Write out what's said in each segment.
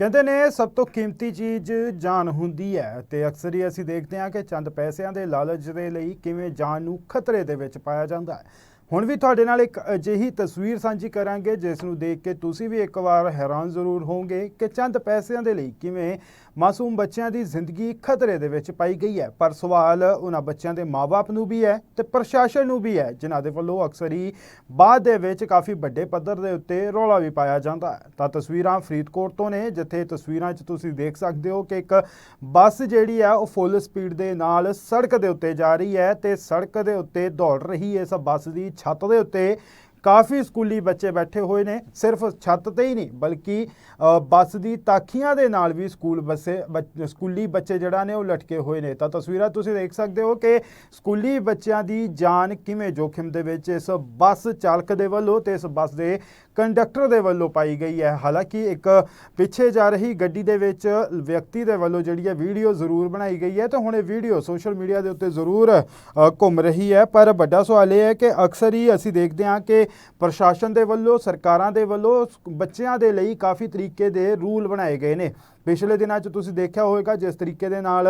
ਕਹਿੰਦੇ ਨੇ, ਸਭ ਤੋਂ ਕੀਮਤੀ ਚੀਜ਼ ਜਾਨ ਹੁੰਦੀ ਹੈ ਤੇ ਅਕਸਰ ਹੀ ਅਸੀਂ ਦੇਖਦੇ ਹਾਂ ਕਿ ਚੰਦ ਪੈਸਿਆਂ ਦੇ ਲਾਲਚ ਦੇ ਲਈ ਕਿਵੇਂ ਜਾਨ ਨੂੰ ਖਤਰੇ ਦੇ ਵਿੱਚ ਪਾਇਆ ਜਾਂਦਾ ਹੈ। ਹੁਣ ਵੀ ਤੁਹਾਡੇ ਨਾਲ ਇੱਕ ਅਜਿਹੀ ਤਸਵੀਰ ਸਾਂਝੀ ਕਰਾਂਗੇ, ਜਿਸ ਨੂੰ ਦੇਖ ਕੇ ਤੁਸੀਂ ਵੀ ਇੱਕ ਵਾਰ ਹੈਰਾਨ ਜ਼ਰੂਰ ਹੋਵੋਗੇ ਕਿ ਚੰਦ ਪੈਸਿਆਂ ਦੇ ਲਈ ਕਿਵੇਂ ਮਾਸੂਮ ਬੱਚਿਆਂ ਦੀ ਜ਼ਿੰਦਗੀ ਖਤਰੇ ਦੇ ਵਿੱਚ ਪਾਈ ਗਈ ਹੈ। ਪਰ ਸਵਾਲ ਉਹਨਾਂ ਬੱਚਿਆਂ ਦੇ ਮਾਪੇ ਨੂੰ ਵੀ ਹੈ ਤੇ ਪ੍ਰਸ਼ਾਸਨ ਨੂੰ ਵੀ ਹੈ, ਜਿਨ੍ਹਾਂ ਦੇ ਵੱਲੋਂ ਅਕਸਰ ਹੀ ਬਾਅਦ ਦੇ ਵਿੱਚ ਕਾਫੀ ਵੱਡੇ ਪੱਧਰ ਦੇ ਉੱਤੇ ਰੌਲਾ ਵੀ ਪਾਇਆ ਜਾਂਦਾ ਹੈ। ਤਾਂ ਤਸਵੀਰਾਂ ਫਰੀਦਕੋਟ ਤੋਂ ਨੇ, ਜਿੱਥੇ ਤਸਵੀਰਾਂ 'ਚ ਤੁਸੀਂ ਦੇਖ ਸਕਦੇ ਹੋ ਕਿ ਇੱਕ ਬੱਸ ਜਿਹੜੀ ਹੈ, ਉਹ ਫੁੱਲ ਸਪੀਡ ਦੇ ਨਾਲ ਸੜਕ ਦੇ ਉੱਤੇ ਜਾ ਰਹੀ ਹੈ ਤੇ ਸੜਕ ਦੇ ਉੱਤੇ ਦੌੜ ਰਹੀ ਇਸ ਬੱਸ ਦੀ ਛੱਤ ਦੇ ਉੱਤੇ ਕਾਫੀ ਸਕੂਲੀ ਬੱਚੇ ਬੈਠੇ ਹੋਏ ਨੇ, ਸਿਰਫ ਛੱਤ ਤੇ ਹੀ ਨਹੀਂ, ਬਲਕਿ ਬੱਸ ਦੀ ਤਾਖੀਆਂ ਦੇ ਨਾਲ ਵੀ ਸਕੂਲ ਬੱਸੇ, ਬੱਚ- ਸਕੂਲੀ ਬੱਚੇ ਜਿਹੜਾ ਨੇ ਉਹ ਲਟਕੇ ਹੋਏ ਨੇ। ਤਾਂ ਤਸਵੀਰਾਂ ਤੁਸੀਂ ਦੇਖ ਸਕਦੇ ਹੋ ਕਿ ਸਕੂਲੀ ਬੱਚਿਆਂ ਦੀ ਜਾਨ ਕਿਵੇਂ ਜੋਖਿਮ ਦੇ ਵਿੱਚ ਇਸ ਬੱਸ ਚਾਲਕ ਦੇ ਵੱਲੋਂ ਤੇ ਇਸ ਬੱਸ ਦੇ ਕੰਡਕਟਰ ਦੇ ਵੱਲੋਂ ਪਾਈ ਗਈ ਹੈ। ਹਾਲਾਂਕਿ ਇੱਕ ਪਿੱਛੇ ਜਾ ਰਹੀ ਗੱਡੀ ਦੇ ਵਿੱਚ ਵਿਅਕਤੀ ਦੇ ਵੱਲੋਂ ਜਿਹੜੀ ਹੈ ਵੀਡੀਓ ਜ਼ਰੂਰ ਬਣਾਈ ਗਈ ਹੈ। ਤੇ ਹੁਣ ਇਹ ਵੀਡੀਓ ਸੋਸ਼ਲ ਮੀਡੀਆ ਦੇ ਉੱਤੇ ਜ਼ਰੂਰ ਘੁੰਮ ਰਹੀ ਹੈ। ਪਰ ਵੱਡਾ ਸਵਾਲ ਇਹ ਹੈ ਕਿ ਅਕਸਰ ਹੀ ਅਸੀਂ ਦੇਖਦੇ ਹਾਂ ਕਿ ਪ੍ਰਸ਼ਾਸਨ ਦੇ ਵੱਲੋਂ, ਸਰਕਾਰਾਂ ਦੇ ਵੱਲੋਂ ਬੱਚਿਆਂ ਦੇ ਲਈ ਕਾਫੀ ਤਰੀਕੇ ਦੇ ਰੂਲ ਬਣਾਏ ਗਏ ਨੇ। ਪਿਛਲੇ ਦਿਨਾਂ 'ਚ ਤੁਸੀਂ ਦੇਖਿਆ ਹੋਵੇਗਾ ਜਿਸ ਤਰੀਕੇ ਦੇ ਨਾਲ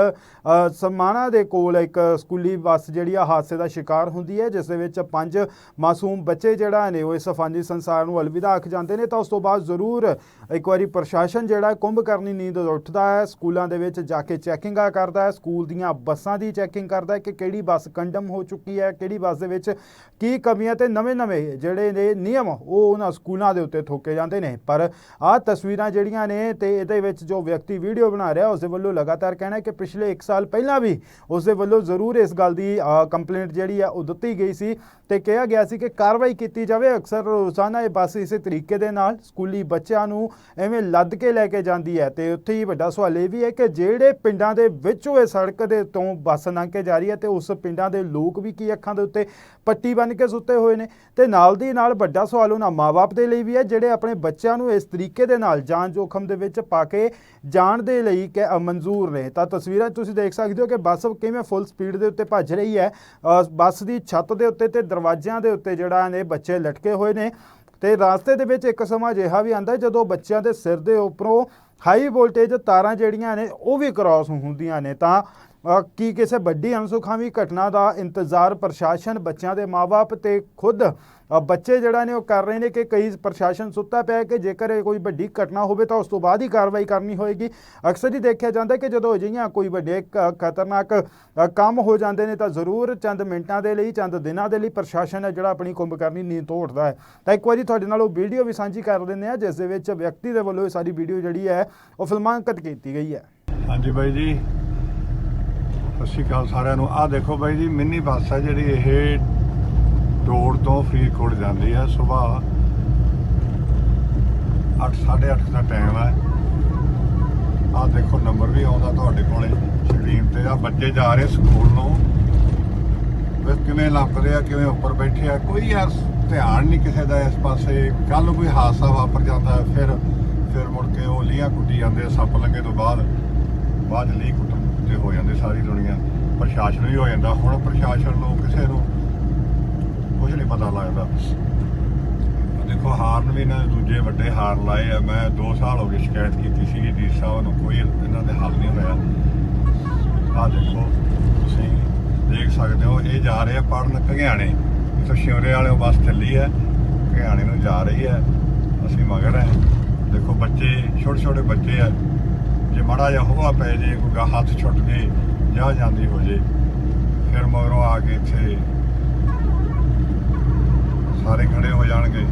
ਸਮਾਣਾ ਦੇ ਕੋਲ ਇੱਕ ਸਕੂਲੀ ਬੱਸ ਜਿਹੜੀ ਆ ਹਾਦਸੇ ਦਾ ਸ਼ਿਕਾਰ ਹੁੰਦੀ ਹੈ, ਜਿਸ ਦੇ ਵਿੱਚ ਪੰਜ ਮਾਸੂਮ ਬੱਚੇ ਜਿਹੜਾ ਨੇ ਉਹ ਇਸ ਫਾਨੀ ਸੰਸਾਰ ਨੂੰ ਅਲਵਿਦਾ ਆਖ ਜਾਂਦੇ ਨੇ। ਤਾਂ ਉਸ ਤੋਂ ਬਾਅਦ ਜ਼ਰੂਰ ਇੱਕ ਵਾਰੀ ਪ੍ਰਸ਼ਾਸਨ ਜਿਹੜਾ ਕੁੰਭ ਕਰਨੀ ਨੀਂਦ ਉੱਠਦਾ ਹੈ, ਸਕੂਲਾਂ ਦੇ ਵਿੱਚ ਜਾ ਕੇ ਚੈਕਿੰਗਾਂ ਕਰਦਾ ਹੈ, ਸਕੂਲ ਦੀਆਂ ਬੱਸਾਂ ਦੀ ਚੈਕਿੰਗ ਕਰਦਾ ਹੈ ਕਿ ਕਿਹੜੀ ਬੱਸ ਕੰਡਮ ਹੋ ਚੁੱਕੀ ਹੈ, ਕਿਹੜੀ ਬੱਸ ਦੇ ਵਿੱਚ ਕੀ ਕਮੀਆਂ ਤੇ ਨਵੇਂ-ਨਵੇਂ ਜਿਹੜੇ ਨੇ ਨਿਯਮ ਉਹ ਉਹਨਾਂ ਸਕੂਲਾਂ ਦੇ ਉੱਤੇ ਥੋਕੇ ਜਾਂਦੇ ਨੇ। ਪਰ ਆਹ ਤਸਵੀਰਾਂ ਜਿਹੜੀਆਂ ਨੇ ਤੇ ਇਹਦੇ ਵਿੱਚ ਜੋ ਵਿਅਕਤੀ ਵੀਡੀਓ ਬਣਾ ਰਿਹਾ ਉਸ ਦੇ ਵੱਲੋਂ ਲਗਾਤਾਰ ਕਹਿਣਾ ਹੈ ਕਿ ਪਿਛਲੇ 1 ਸਾਲ ਪਹਿਲਾਂ ਵੀ ਉਸ ਦੇ ਵੱਲੋਂ ਜ਼ਰੂਰ ਇਸ ਗੱਲ ਦੀ ਕੰਪਲੇਂਟ ਜਿਹੜੀ ਆ, ਉਹ ਦਿੱਤੀ ਗਈ ਸੀ। ਤੇ ਕਿਹਾ ਗਿਆ ਸੀ ਕਿ ਕਾਰਵਾਈ ਕੀਤੀ ਜਾਵੇ। ਅਕਸਰ ਰੋਜ਼ਾਨਾ ਇਹ ਬੱਸ ਇਸੇ ਤਰੀਕੇ ਦੇ ਨਾਲ ਸਕੂਲੀ ਬੱਚਿਆਂ ਨੂੰ ਐਵੇਂ ਲੱਦ ਕੇ ਲੈ ਕੇ ਜਾਂਦੀ ਹੈ। ਤੇ ਉੱਥੇ ਹੀ ਵੱਡਾ ਸਵਾਲ ਇਹ ਵੀ ਹੈ ਕਿ ਜਿਹੜੇ ਪਿੰਡਾਂ ਦੇ ਵਿੱਚੋਂ ਇਹ ਸੜਕ ਦੇ ਤੋਂ ਬੱਸ ਲੰਘ ਕੇ ਜਾ ਰਹੀ ਹੈ ਤੇ ਉਸ ਪਿੰਡਾਂ ਦੇ ਲੋਕ ਵੀ ਕੀ ਅੱਖਾਂ ਦੇ ਉੱਤੇ ਪੱਟੀ ਬੰਨ੍ਹ ਕੇ ਸੁੱਤੇ ਹੋਏ ਨੇ। ਤੇ ਨਾਲ ਦੀ ਨਾਲ ਵੱਡਾ ਸਵਾਲ ਉਹਨਾਂ ਮਾਪੇ ਦੇ ਲਈ ਵੀ ਹੈ, ਜਿਹੜੇ ਆਪਣੇ ਬੱਚਿਆਂ ਨੂੰ ਇਸ ਤਰੀਕੇ ਦੇ ਨਾਲ ਜਾਨ ਜੋਖਮ ਦੇ ਵਿੱਚ ਪਾ ਕੇ ਜਾਣ ਦੇ ਲਈ ਕਿ ਮਨਜ਼ੂਰ ਨੇ। ਤਾਂ ਤਸਵੀਰਾਂ ਤੁਸੀਂ ਦੇਖ ਸਕਦੇ ਹੋ ਕਿ ਬੱਸ ਕਿਵੇਂ ਫੁੱਲ ਸਪੀਡ ਦੇ ਉੱਤੇ ਭੱਜ ਰਹੀ ਹੈ। ਬੱਸ ਦੀ ਛੱਤ ਦੇ ਉੱਤੇ ਤੇ ਦਰਵਾਜ਼ਿਆਂ ਦੇ ਉੱਤੇ ਜਿਹੜਾ ਨੇ ਬੱਚੇ ਲਟਕੇ ਹੋਏ ਨੇ ਤੇ ਰਾਸਤੇ ਦੇ ਵਿੱਚ ਇੱਕ ਸਮਾਂ ਅਜਿਹਾ ਵੀ ਆਂਦਾ ਜਦੋਂ ਬੱਚਿਆਂ ਦੇ ਸਿਰ ਦੇ ਉੱਪਰੋਂ ਹਾਈ ਵੋਲਟੇਜ ਤਾਰਾਂ ਜਿਹੜੀਆਂ ਨੇ ਉਹ ਵੀ ਕ੍ਰਾਸ ਹੁੰਦੀਆਂ ਨੇ ਤਾਂ ਕੀ ਕਿਸੇ ਵੱਡੀ ਅਨਸੁਖਾਵੀ ਘਟਨਾ ਦਾ ਇੰਤਜ਼ਾਰ ਪ੍ਰਸ਼ਾਸਨ ਬੱਚਿਆਂ ਦੇ ਮਾਪੇ ਤੇ ਖੁਦ? ਬੱਚੇ ਜਿਹੜਾ ਨੇ ਉਹ ਕਰ ਰਹੇ ਨੇ ਕਿ ਕਈ ਪ੍ਰਸ਼ਾਸਨ ਸੁੱਤਾ ਪਿਆ ਕਿ ਜੇਕਰ ਇਹ ਕੋਈ ਵੱਡੀ ਘਟਨਾ ਹੋਵੇ ਤਾਂ ਉਸ ਤੋਂ ਬਾਅਦ ਹੀ ਕਾਰਵਾਈ ਕਰਨੀ ਹੋਏਗੀ। ਅਕਸਰ ਹੀ ਦੇਖਿਆ ਜਾਂਦਾ ਕਿ ਜਦੋਂ ਅਜਿਹੀਆਂ ਕੋਈ ਵੱਡੇ ਕ- ਖਤਰਨਾਕ ਕੰਮ ਹੋ ਜਾਂਦੇ ਨੇ ਤਾਂ ਜ਼ਰੂਰ ਚੰਦ ਮਿੰਟਾਂ ਦੇ ਲਈ, ਚੰਦ ਦਿਨਾਂ ਦੇ ਲਈ ਪ੍ਰਸ਼ਾਸਨ ਹੈ ਜਿਹੜਾ ਆਪਣੀ ਕੁੰਭਕਰਨੀ ਨੀਂਦ ਤੋਂ ਉੱਠਦਾ ਹੈ। ਤਾਂ ਇੱਕ ਵਾਰੀ ਤੁਹਾਡੇ ਨਾਲ ਉਹ ਵੀਡੀਓ ਵੀ ਸਾਂਝੀ ਕਰ ਦਿੰਦੇ ਆ ਜਿਸ ਦੇ ਵਿੱਚ ਵਿਅਕਤੀ ਦੇ ਵੱਲੋਂ ਇਹ ਸਾਰੀ ਵੀਡੀਓ ਜਿਹੜੀ ਹੈ, ਉਹ ਫਿਲਮਾਂਕਤ ਕੀਤੀ ਗਈ ਹੈ। ਹਾਂਜੀ ਬਾਈ ਜੀ। ਸਤਿ ਸ਼੍ਰੀ ਅਕਾਲ ਸਾਰਿਆਂ ਨੂੰ। ਆਹ ਦੇਖੋ ਬਾਈ ਜੀ ਮਿੰਨੀ ਬੱਸ ਹੈ ਜਿਹੜੀ ਇਹ ਰੋਡ ਤੋਂ ਫਰੀਦਕੋਟ ਜਾਂਦੀ ਹੈ ਸਵੇਰ 8:30 ਦਾ ਟਾਈਮ ਹੈ ਆਹ ਦੇਖੋ ਨੰਬਰ ਵੀ ਆਉਂਦਾ ਤੁਹਾਡੇ ਕੋਲੇ ਸਕਰੀਨ ਤੇ। ਆ ਬੱਚੇ ਜਾ ਰਹੇ ਸਕੂਲ ਨੂੰ। ਵੇ ਕਿਵੇਂ ਲੱਭਦੇ ਆ ਕਿਵੇਂ ਉੱਪਰ ਬੈਠੇ ਆ। ਕੋਈ ਯਾਰ ਧਿਆਨ ਨਹੀਂ ਕਿਸੇ ਦਾ ਇਸ ਪਾਸੇ। ਕੱਲ ਕੋਈ ਹਾਦਸਾ ਵਾਪਰ ਜਾਂਦਾ ਫਿਰ ਫਿਰ ਮੁੜ ਕੇ ਉਹ ਲੀਆਂ ਕੁੱਟੀ ਜਾਂਦੇ ਆ, ਸੱਪ ਲੱਗੇ ਤੋਂ ਬਾਅਦ। ਬਾਅਦ 'ਚ ਲੀਹ ਕੁੱਟਣ। ਤੇ ਹੋ ਜਾਂਦੇ ਸਾਰੀ ਦੁਨੀਆ। ਪ੍ਰਸ਼ਾਸਨ ਵੀ ਹੋ ਜਾਂਦਾ। ਹੁਣ ਪ੍ਰਸ਼ਾਸਨ ਨੂੰ ਕਿਸੇ ਨੂੰ ਕੁਝ ਨਹੀਂ ਪਤਾ ਲੱਗਦਾ। ਦੇਖੋ, ਹਾਰਨ ਵੀ ਇਹਨਾਂ ਨੇ ਦੂਜੇ ਵੱਡੇ ਹਾਰਨ ਲਾਏ ਆ। ਮੈਂ 2 ਸਾਲ ਹੋ ਗਏ ਸ਼ਿਕਾਇਤ ਕੀਤੀ ਸੀ ਡੀ ਸਾਹਿਬ ਨੂੰ। ਕੋਈ ਇਹਨਾਂ ਦੇ ਹੱਲ ਨਹੀਂ ਹੋਇਆ। ਆ ਦੇਖੋ, ਤੁਸੀਂ ਦੇਖ ਸਕਦੇ ਹੋ, ਇਹ ਜਾ ਰਹੇ ਆ ਪੜਨ ਘਗਿਆਣੇ ਇੱਥੋਂ ਸ਼ਿਵਰੇ ਵਾਲਿਓ ਬੱਸ ਚੱਲੀ ਹੈ ਘਗਿਆਣੇ ਨੂੰ ਜਾ ਰਹੀ ਹੈ ਅਸੀਂ ਮਗਰ ਹੈ ਦੇਖੋ, ਬੱਚੇ ਛੋਟੇ ਛੋਟੇ ਬੱਚੇ ਆ। ਜੇ ਮਾੜਾ ਜਿਹਾ ਹਵਾ ਪੈ ਜੇ, ਕੋਈ ਗਾ- ਹੱਥ ਛੁੱਟ ਜੇ, ਜਾ ਜਾਂਦੀ ਹੋ ਜੇ। ਫਿਰ ਮਗਰੋਂ ਆ ਕੇ ਇੱਥੇ ਸਾਰੇ ਖੜੇ ਹੋ ਜਾਣਗੇ।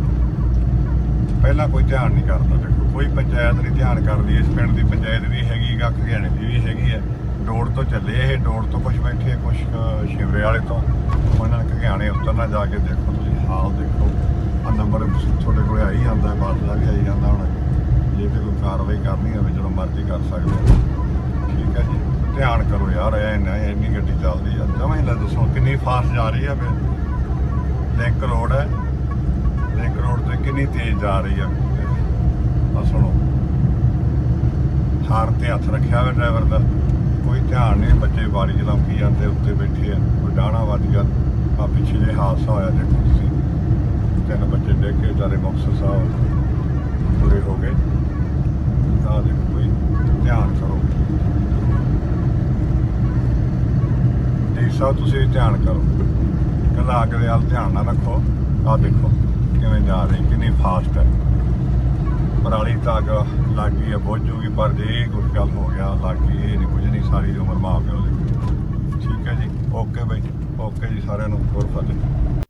ਪਹਿਲਾਂ ਕੋਈ ਧਿਆਨ ਨਹੀਂ ਕਰਦਾ, ਦੇਖੋ, ਕੋਈ ਪੰਚਾਇਤ ਨਹੀਂ ਧਿਆਨ ਕਰਦੀ। ਇਸ ਪਿੰਡ ਦੀ ਪੰਚਾਇਤ ਵੀ ਹੈਗੀ ਗਾ ਘਗਿਆਣੇ ਦੀ ਵੀ ਹੈਗੀ ਹੈ। ਡੋੜ ਤੋਂ ਚੱਲੇ ਇਹ ਡੋੜ ਤੋਂ ਕੁਝ ਬੈਠੇ ਕੁਝ ਸ਼ਿਵਰੇ ਵਾਲੇ ਤੋਂ। ਉਹਨਾਂ ਨੇ ਘਿਆਣੇ ਉਤਰਨਾ ਜਾ ਕੇ ਦੇਖੋ, ਤੁਸੀਂ ਹਾਲ ਦੇਖੋ। ਆ ਨੰਬਰ ਤੁਹਾਡੇ ਕੋਲ ਆਈ ਜਾਂਦਾ, ਬਾਤ ਦਾ ਵੀ ਆਈ ਜਾਂਦਾ ਹੁਣ। ਜੇ ਤੇ ਕੋਈ ਕਾਰਵਾਈ ਕਰਨੀ ਹੋਵੇ, ਜਦੋਂ ਮਰਜ਼ੀ ਕਰ ਸਕਦੇ ਹੋ। ਠੀਕ ਹੈ ਜੀ? ਧਿਆਨ ਕਰੋ ਯਾਰ ਇਹ ਇੰਨਾ ਇੰਨੀ ਗੱਡੀ ਚੱਲਦੀ ਆ। ਜਮਾਂ ਲੈ ਦੱਸੋ ਕਿੰਨੀ ਫਾਸਟ ਜਾ ਰਹੀ ਆ ਫਿਰ। ਲਿੰਕ ਰੋਡ ਹੈ। ਲਿੰਕ ਰੋਡ ਤੇ ਕਿੰਨੀ ਤੇਜ਼ ਜਾ ਰਹੀ ਆ। ਆ ਸੁਣੋ। ਹਾਰ ਤੇ ਹੱਥ ਰੱਖਿਆ ਹੋਇਆ ਡਰਾਈਵਰ ਦਾ। ਕੋਈ ਧਿਆਨ ਨਹੀਂ, ਬੱਚੇ ਬਾਰੀ ਚਲਾਉਂਦੀ ਜਾਂਦੇ, ਉੱਤੇ ਬੈਠੇ ਆ। ਕੋਈ ਡਾਣਾ ਵੱਜ ਗਿਆ, ਆ ਪਿੱਛੇ ਜੇ ਹਾਦਸਾ ਹੋਇਆ, ਦੇਖੋ ਤੁਸੀਂ। ਤਿੰਨ ਬੱਚੇ ਡਿੱਗ ਕੇ ਵਿਚਾਰੇ ਮੁਕਤਸਰ ਸਾਹਿਬ। ਪੂਰੇ ਹੋ ਗਏ। ਰਸਤਾ ਦੇ ਕੋਈ ਧਿਆਨ ਕਰੋ। ਦੇਸ਼ਾ ਤੁਸੀਂ ਧਿਆਨ ਕਰੋ। ਕੱਲਾ ਅੱਗ ਦੇ ਧਿਆਨ ਨਾ ਰੱਖੋ। ਆ ਦੇਖੋ, ਕਿਵੇਂ ਜਾ ਰਹੀ, ਕਿੰਨੀ ਫਾਸਟ ਹੈ। ਪਰਾਲੀ ਤਾਂ ਅੱਗ ਲੱਗ ਹੈ, ਬੁੱਝ ਜੂਗੀ, ਪਰ ਜੇ ਕੁਝ ਗੱਲ ਹੋ ਗਿਆ, ਲੱਗ ਗਈ, ਇਹ ਨਹੀਂ, ਕੁਝ ਨਹੀਂ, ਸਾਰੀ ਉਮਰ ਮਾਂ ਪਿਓ ਦੀ। ਠੀਕ ਹੈ ਜੀ, ਓਕੇ ਬਾਈ, ਓਕੇ ਜੀ, ਸਾਰਿਆਂ ਨੂੰ, ਹੋਰ ਫਤਿਹ।